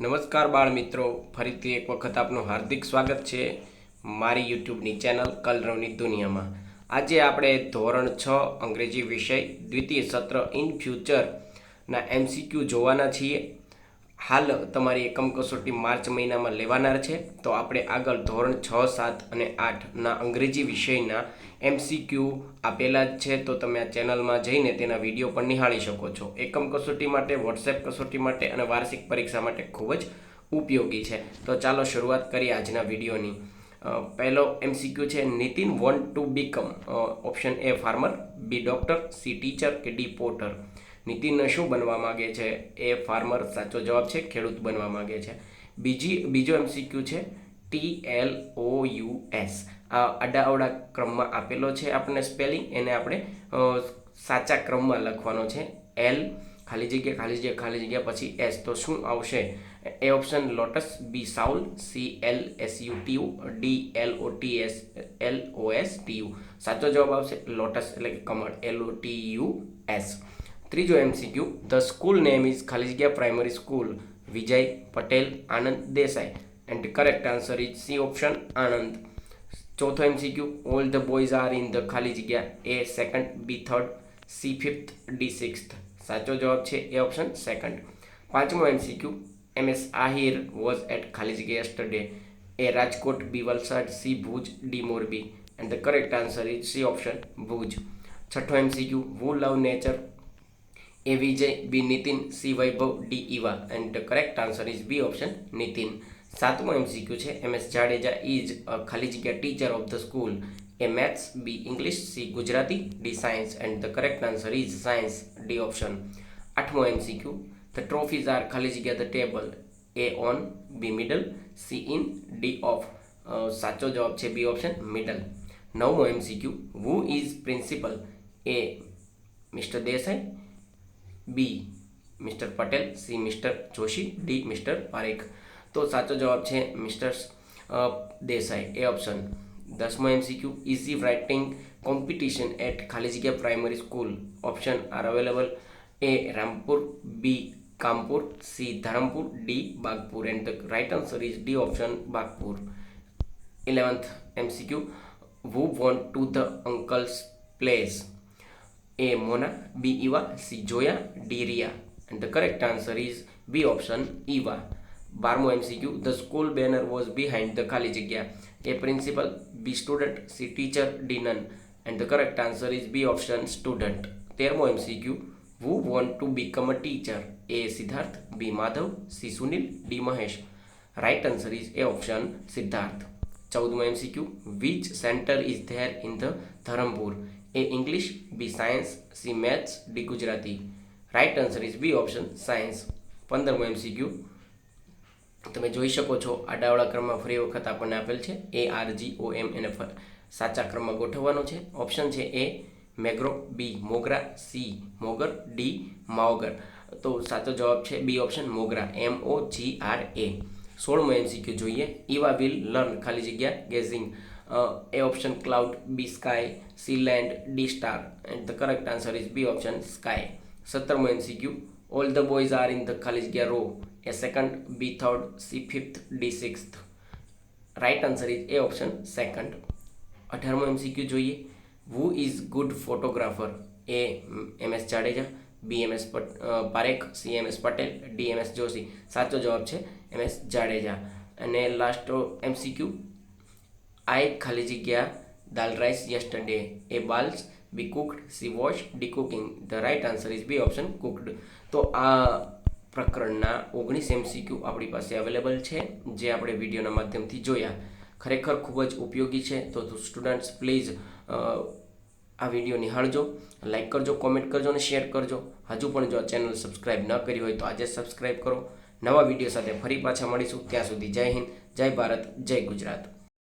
નમસ્કાર બાળ મિત્રો. ફરીથી એક વખત આપનું હાર્દિક સ્વાગત છે મારી યુટ્યુબની ચેનલ કલરવની દુનિયામાં. આજે આપણે ધોરણ છ અંગ્રેજી વિષય દ્વિતીય સત્ર ઇન ફ્યુચરના એમસીક્યુ જોવાના છીએ. હાલ તમારી એકમ કસોટી માર્ચ મહિનામાં લેવાનાર છે. તો આપણે આગળ ધોરણ છ, સાત અને આઠના અંગ્રેજી વિષયના એમસીક્યુ આપેલા જ છે. તો તમે આ ચેનલમાં જઈને તેના વીડિયો પણ નિહાળી શકો છો. એકમ કસોટી માટે, વોટ્સએપ કસોટી માટે અને વાર્ષિક પરીક્ષા માટે ખૂબ જ ઉપયોગી છે. તો ચાલો શરૂઆત કરીએ આજના વિડીયોની. પહેલો એમસીક્યુ છે, Nitin want to become. Option A farmer, B doctor, C teacher કે ડી પોટર નીતિન શું બનવા માંગે છે? એ ફાર્મર સાચો જવાબ છે, ખેડૂત બનવા માંગે છે. બીજી, બીજો એમસીક્યુ છે T L O U S આ અડાઅવડા ક્રમમાં આપેલો છે આપણને સ્પેલિંગ એને આપણે સાચા ક્રમમાં લખવાનો છે. એલ ખાલી જગ્યા ખાલી જગ્યા ખાલી જગ્યા, પછી એસ તો શું આવશે? A option lotus B soul C L S U T U D L O T S L O S T U સાચો જવાબ આવશે લોટસ એટલે કે કમળ L O T U S ત્રીજો MCQ the school name is ખાલી જગ્યા primary school Vijay Patel, Anand Desai. And correct answer is C option Anand. ચોથો MCQ all the boys are in the ખાલી જગ્યા A second B third C fifth D sixth સાચો જવાબ છે A option second પાંચમો MCQ M S Ahir was at ખાલી જગ્યા yesterday A Rajkot B Valsad C Bhuj D Morbi and the correct answer is C option Bhuj છઠ્ઠો MCQ who love nature Vijay B Nitin C Vaibhav D Eva and the correct answer is B option Nitin સાતમો MCQ છે. M S Jadeja is ખાલી જગ્યા teacher of the school A maths B English C Gujarati D science and the correct answer is science D option આઠમો MCQ the trophies are ખાલી જગ્યા the table A on B middle C in D of સાચો જવાબ છે B option middle નવમો MCQ who is principal A mister Desai B mister Patel C mister Joshi D mister Parekh તો સાચો જવાબ છે મિસ્ટર દેસાઈ એ ઓપ્શન દસમો MCQ easy writing competition at ખાલી જગ્યા primary school option are available A Rampur B Kampur C Dharampur D Bagpur and the right answer is D option Bagpur eleventh MCQ who want to the uncles place? A mona, b eva c joya, d ria. And the correct answer is b option eva બારમો MCQ the school banner was behind the ખાલી જગ્યા A principal B student C teacher D none and the correct answer is B option student તેરમો MCQ who want to become a teacher A Siddharth B Madhav C Sunil D Mahesh right answer is A option Siddharth ચૌદમો MCQ which centre is there in the Dharampur A English B science C maths D Gujarati right answer is B option science પંદરમો MCQ તમે જોઈ શકો છો આડાવાળા ક્રમમાં ફરી વખત આપણને આપેલ છે. એ આર જી ઓ એમ એને સાચા ક્રમમાં ગોઠવવાનો છે. ઓપ્શન છે એ મેગ્રો બી મોગરા સી મોગર ડી માવગર. તો સાચો જવાબ છે B option Mogra. M O G R A સોળમો MCQ જોઈએ. ઈવા વિલ, લર્ન, ખાલી જગ્યા, gazing. A option cloud, B sky, C land, D star. And the correct answer is B option sky. સત્તરમો MCQ. All the boys are in the ખાલી જગ્યા row A second B third C fifth D sixth right answer is A option second અઢારમો MCQ જોઈએ. Who is good photographer A M S Jadeja. B M Parekh C M Patel DMS Joshi સાચો જવાબ છે MS Jadeja. અને last MCQ I ખાલી જગ્યા, dal rice yesterday A boils B cooked C wash D cooking the right answer is B option cooked તો આ પ્રકરણના ઓગણીસ MCQ આપણી પાસે અવેલેબલ છે, જે આપણે વિડીયોના માધ્યમથી જોયા. ખરેખર ખૂબ જ ઉપયોગી છે. તો સ્ટુડન્ટ્સ પ્લીઝ આ વીડિયો નિહાળજો લાઇક કરજો કોમેન્ટ કરજો અને શેર કરજો. હજુ પણ જો આ ચેનલ સબસ્ક્રાઇબ ન કરી હોય તો આજે સબસ્ક્રાઇબ કરો. નવા વીડિયો સાથે ફરી પાછા મળીશું. ત્યાં સુધી જય હિન્દ, જય ભારત, જય ગુજરાત.